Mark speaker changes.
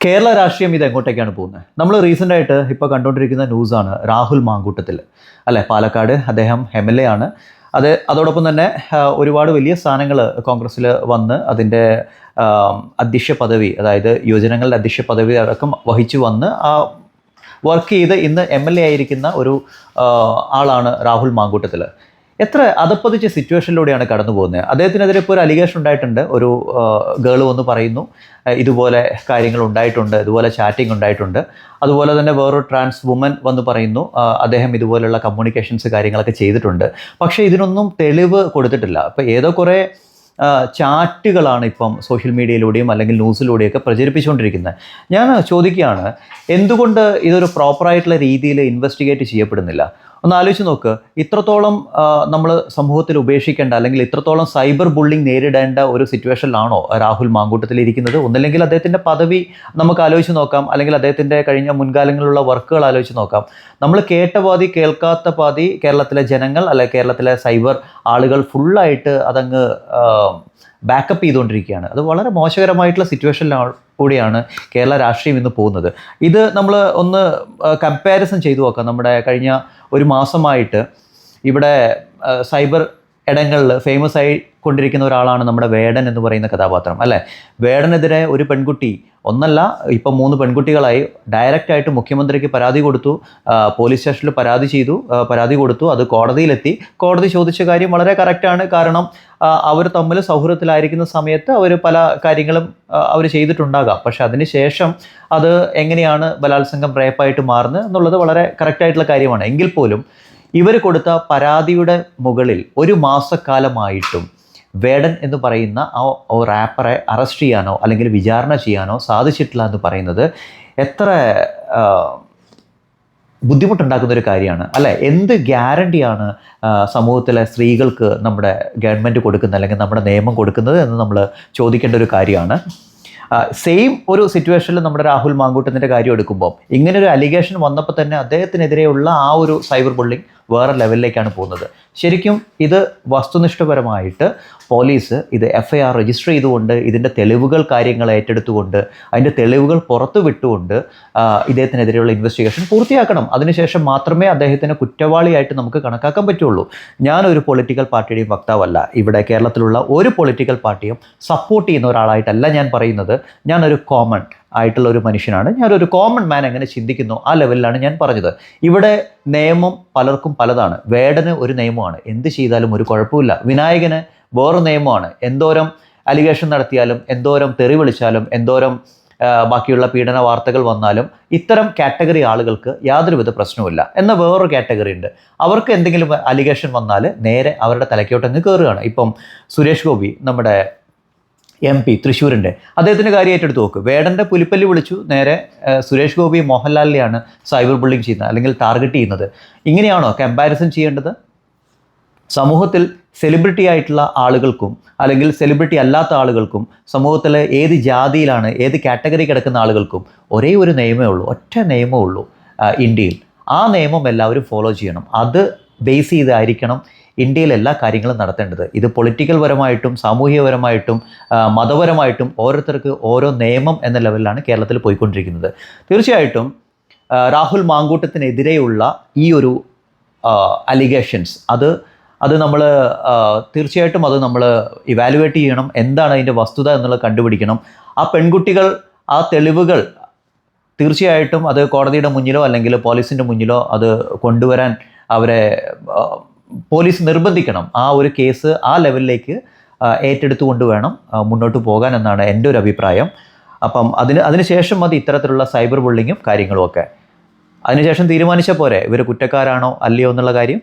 Speaker 1: കേരള രാഷ്ട്രീയം ഇത് എങ്ങോട്ടേക്കാണ് പോകുന്നത്? നമ്മൾ റീസെന്റ് ആയിട്ട് ഇപ്പോൾ കണ്ടുകൊണ്ടിരിക്കുന്ന ന്യൂസാണ് രാഹുൽ മാങ്കൂട്ടത്തിൽ. അല്ലേ? പാലക്കാട് അദ്ദേഹം എം എൽ എ ആണ്. അത് അതോടൊപ്പം തന്നെ ഒരുപാട് വലിയ സ്ഥാനങ്ങൾ കോൺഗ്രസ്സിൽ വന്ന് അതിന്റെ അധ്യക്ഷ പദവി അതായത് യുവജനങ്ങളുടെ അധ്യക്ഷ പദവി അടക്കം വഹിച്ചു വന്ന് ആ വർക്ക് ചെയ്ത് ഇന്ന് എം എൽ എ ആയിരിക്കുന്ന ഒരു ആളാണ് രാഹുൽ മാങ്കൂട്ടത്തിൽ. എത്ര അതപ്പതിച്ച സിറ്റുവേഷനിലൂടെയാണ് കടന്നു പോകുന്നത്? അദ്ദേഹത്തിനെതിരെ ഇപ്പോൾ ഒരു അലിഗേഷൻ ഉണ്ടായിട്ടുണ്ട്. ഒരു ഗേൾ വന്ന് പറയുന്നു ഇതുപോലെ കാര്യങ്ങൾ ഉണ്ടായിട്ടുണ്ട് ഇതുപോലെ ചാറ്റിംഗ് ഉണ്ടായിട്ടുണ്ട്. അതുപോലെ തന്നെ വേറൊരു ട്രാൻസ് വുമൻ വന്ന് പറയുന്നു അദ്ദേഹം ഇതുപോലെയുള്ള കമ്മ്യൂണിക്കേഷൻസ് കാര്യങ്ങളൊക്കെ ചെയ്തിട്ടുണ്ട്. പക്ഷേ ഇതിനൊന്നും തെളിവ് കൊടുത്തിട്ടില്ല. അപ്പോൾ ഏതോ കുറേ ചാറ്റുകളാണ് ഇപ്പം സോഷ്യൽ മീഡിയയിലൂടെയും അല്ലെങ്കിൽ ന്യൂസിലൂടെയൊക്കെ പ്രചരിപ്പിച്ചുകൊണ്ടിരിക്കുന്നത്. ഞാൻ ചോദിക്കുകയാണ് എന്തുകൊണ്ട് ഇതൊരു പ്രോപ്പറായിട്ടുള്ള രീതിയിൽ ഇൻവെസ്റ്റിഗേറ്റ് ചെയ്യപ്പെടുന്നില്ല? ഒന്ന് ആലോചിച്ച് നോക്ക്. ഇത്രത്തോളം നമ്മൾ സമൂഹത്തിൽ ഉപേക്ഷിക്കേണ്ട അല്ലെങ്കിൽ ഇത്രത്തോളം സൈബർ ബുള്ളിങ് നേരിടേണ്ട ഒരു സിറ്റുവേഷനിലാണോ രാഹുൽ മാങ്കൂട്ടത്തിൽ ഇരിക്കുന്നത്? ഒന്നല്ലെങ്കിൽ അദ്ദേഹത്തിന്റെ പദവി നമുക്ക് ആലോചിച്ച് നോക്കാം. അല്ലെങ്കിൽ അദ്ദേഹത്തിന്റെ കഴിഞ്ഞ മുൻകാലങ്ങളിലുള്ള വർക്കുകൾ ആലോചിച്ച് നോക്കാം. നമ്മൾ കേട്ട പാതി കേൾക്കാത്ത പാതി കേരളത്തിലെ ജനങ്ങൾ അല്ലെ കേരളത്തിലെ സൈബർ ആളുകൾ ഫുള്ളായിട്ട് അതങ്ങ് ബാക്കപ്പ് ചെയ്തുകൊണ്ടിരിക്കുകയാണ്. അത് വളരെ മോശകരമായിട്ടുള്ള സിറ്റുവേഷനിലാണ് കൂടിയാണ് കേരള രാഷ്ട്രീയം ഇന്ന് പോകുന്നത്. ഇത് നമ്മൾ ഒന്ന് കമ്പാരിസൺ ചെയ്തു നോക്കാം. നമ്മുടെ കഴിഞ്ഞ ഒരു മാസമായിട്ട് ഇവിടെ സൈബർ ഇടങ്ങളിൽ ഫേമസ് ആയി കൊണ്ടിരിക്കുന്ന ഒരാളാണ് നമ്മുടെ വേടൻ എന്ന് പറയുന്ന കഥാപാത്രം അല്ലേ? വേടനെതിരെ ഒരു പെൺകുട്ടി ഒന്നല്ല ഇപ്പം മൂന്ന് പെൺകുട്ടികളായി ഡയറക്റ്റ് ആയിട്ട് മുഖ്യമന്ത്രിക്ക് പരാതി കൊടുത്തു പോലീസ് സ്റ്റേഷനിൽ പരാതി ചെയ്തു പരാതി കൊടുത്തു അത് കോടതിയിലെത്തി. കോടതി ചോദിച്ച കാര്യം വളരെ കറക്റ്റാണ് കാരണം അവർ തമ്മിൽ സൗഹൃദത്തിലായിരിക്കുന്ന സമയത്ത് അവർ പല കാര്യങ്ങളും അവർ ചെയ്തിട്ടുണ്ടാകാം. പക്ഷെ അതിനുശേഷം അത് എങ്ങനെയാണ് ബലാത്സംഗം റേപ്പായിട്ട് മാറുന്നത് എന്നുള്ളത് വളരെ കറക്റ്റായിട്ടുള്ള കാര്യമാണ്. എങ്കിൽ പോലും ഇവർ കൊടുത്ത പരാതിയുടെ മുകളിൽ ഒരു മാസക്കാലമായിട്ടും വേടൻ എന്ന് പറയുന്ന ആ റാപ്പറെ അറസ്റ്റ് ചെയ്യാനോ അല്ലെങ്കിൽ വിചാരണ ചെയ്യാനോ സാധിച്ചിട്ടില്ല എന്ന് പറയുന്നത് എത്ര ബുദ്ധിമുട്ടുണ്ടാക്കുന്ന ഒരു കാര്യമാണ്. അല്ലെ? എന്ത് ഗ്യാരണ്ടിയാണ് സമൂഹത്തിലെ സ്ത്രീകൾക്ക് നമ്മുടെ ഗവൺമെന്റ് കൊടുക്കുന്നത് അല്ലെങ്കിൽ നമ്മുടെ നിയമം കൊടുക്കുന്നത് എന്ന് നമ്മൾ ചോദിക്കേണ്ട ഒരു കാര്യമാണ്. സെയിം ഒരു സിറ്റുവേഷനിൽ നമ്മുടെ രാഹുൽ മാങ്കൂട്ടത്തിന്റെ കാര്യം എടുക്കുമ്പോൾ ഇങ്ങനൊരു അലിഗേഷൻ വന്നപ്പോൾ തന്നെ അദ്ദേഹത്തിനെതിരെയുള്ള ആ ഒരു സൈബർ ബുള്ളിങ് വേറെ ലെവലിലേക്കാണ് പോകുന്നത്. ശരിക്കും ഇത് വസ്തുനിഷ്ഠപരമായിട്ട് പോലീസ് ഇത് എഫ് ഐ ആർ രജിസ്റ്റർ ചെയ്തുകൊണ്ട് ഇതിന്റെ തെളിവുകൾ കാര്യങ്ങൾ ഏറ്റെടുത്തുകൊണ്ട് അതിന്റെ തെളിവുകൾ പുറത്തു വിട്ടുകൊണ്ട് ഇദ്ദേഹത്തിനെതിരെയുള്ള ഇൻവെസ്റ്റിഗേഷൻ പൂർത്തിയാക്കണം. അതിനുശേഷം മാത്രമേ അദ്ദേഹത്തിനെ കുറ്റവാളിയായിട്ട് നമുക്ക് കണക്കാക്കാൻ പറ്റുള്ളൂ. ഞാനൊരു പൊളിറ്റിക്കൽ പാർട്ടിയുടെയും വക്താവല്ല. ഇവിടെ കേരളത്തിലുള്ള ഒരു പൊളിറ്റിക്കൽ പാർട്ടിയും സപ്പോർട്ട് ചെയ്യുന്ന ഒരാളായിട്ടല്ല ഞാൻ പറയുന്നത്. ഞാനൊരു കോമൺ ആയിട്ടുള്ള ഒരു മനുഷ്യനാണ്. ഞാനൊരു കോമൺ മാൻ എങ്ങനെ ചിന്തിക്കുന്നു ആ ലെവലിലാണ് ഞാൻ പറഞ്ഞത്. ഇവിടെ നിയമം പലർക്കും പലതാണ്. വേടന് ഒരു നിയമമാണ്. എന്ത് ചെയ്താലും ഒരു കുഴപ്പമില്ല. വിനായകന് വേറെ നിയമമാണ്. എന്തോരം അലിഗേഷൻ നടത്തിയാലും എന്തോരം തെറി വിളിച്ചാലും എന്തോരം ബാക്കിയുള്ള പീഡന വാർത്തകൾ വന്നാലും ഇത്തരം കാറ്റഗറി ആളുകൾക്ക് യാതൊരുവിധ പ്രശ്നവുമില്ല. എന്ന വേറൊരു കാറ്റഗറി ഉണ്ട്. അവർക്ക് എന്തെങ്കിലും അലിഗേഷൻ വന്നാൽ നേരെ അവരുടെ തലയ്ക്കോട്ടങ്ങ് കയറുകയാണ് ഇപ്പം സുരേഷ് ഗോപി നമ്മുടെ എം പി തൃശ്ശൂരിന്റെ അദ്ദേഹത്തിന്റെ കാര്യം ഏറ്റെടുത്ത് നോക്ക്. വേടന്റെ പുലിപ്പല്ലി വിളിച്ചു നേരെ സുരേഷ് ഗോപി മോഹൻലാലിനെയാണ് സൈബർ ബുള്ളിങ് ചെയ്യുന്നത് അല്ലെങ്കിൽ ടാർഗറ്റ് ചെയ്യുന്നത്. ഇങ്ങനെയാണോ കമ്പാരിസൺ ചെയ്യേണ്ടത്? സമൂഹത്തിൽ സെലിബ്രിറ്റി ആയിട്ടുള്ള ആളുകൾക്കും അല്ലെങ്കിൽ സെലിബ്രിറ്റി അല്ലാത്ത ആളുകൾക്കും സമൂഹത്തിലെ ഏത് ജാതിയിലാണ് ഏത് കാറ്റഗറി കിടക്കുന്ന ആളുകൾക്കും ഒരേ ഒരു നിയമമേ ഉള്ളൂ ഒറ്റ നിയമമേ ഉള്ളൂ ഇന്ത്യയിൽ. ആ നിയമം എല്ലാവരും ഫോളോ ചെയ്യണം. അത് ബേസ് ചെയ്തായിരിക്കണം ഇന്ത്യയിൽ എല്ലാ കാര്യങ്ങളും നടത്തേണ്ടത്. ഇത് പൊളിറ്റിക്കൽ പരമായിട്ടും സാമൂഹികപരമായിട്ടും മതപരമായിട്ടും ഓരോരുത്തർക്ക് ഓരോ നിയമം എന്ന ലെവലിലാണ് കേരളത്തിൽ പോയിക്കൊണ്ടിരിക്കുന്നത്. തീർച്ചയായിട്ടും രാഹുൽ മാങ്കൂട്ടത്തിനെതിരെയുള്ള ഈ ഒരു അലിഗേഷൻസ് അത് അത് നമ്മൾ തീർച്ചയായിട്ടും അത് നമ്മൾ ഇവാലുവേറ്റ് ചെയ്യണം. എന്താണ് അതിന്റെ വസ്തുത എന്നുള്ളത് കണ്ടുപിടിക്കണം. ആ പെൺകുട്ടികൾ ആ തെളിവുകൾ തീർച്ചയായിട്ടും അത് കോടതിയുടെ മുന്നിലോ അല്ലെങ്കിൽ പോലീസിന്റെ മുന്നിലോ അത് കൊണ്ടുവരാൻ അവരെ പോലീസ് നിർബന്ധിക്കണം. ആ ഒരു കേസ് ആ ലെവലിലേക്ക് ഏറ്റെടുത്തു ഏറ്റെടുത്തുകൊണ്ട് വേണം മുന്നോട്ട് പോകാൻ എന്നാണ് എന്റെ ഒരു അഭിപ്രായം. അപ്പം അതിന് അതിനുശേഷം മതി ഇത്തരത്തിലുള്ള സൈബർ ബുള്ളിങ്ങും കാര്യങ്ങളും ഒക്കെ. അതിനുശേഷം തീരുമാനിച്ച പോരെ? ഇവർ കുറ്റക്കാരാണോ അല്ലയോ എന്നുള്ള കാര്യം?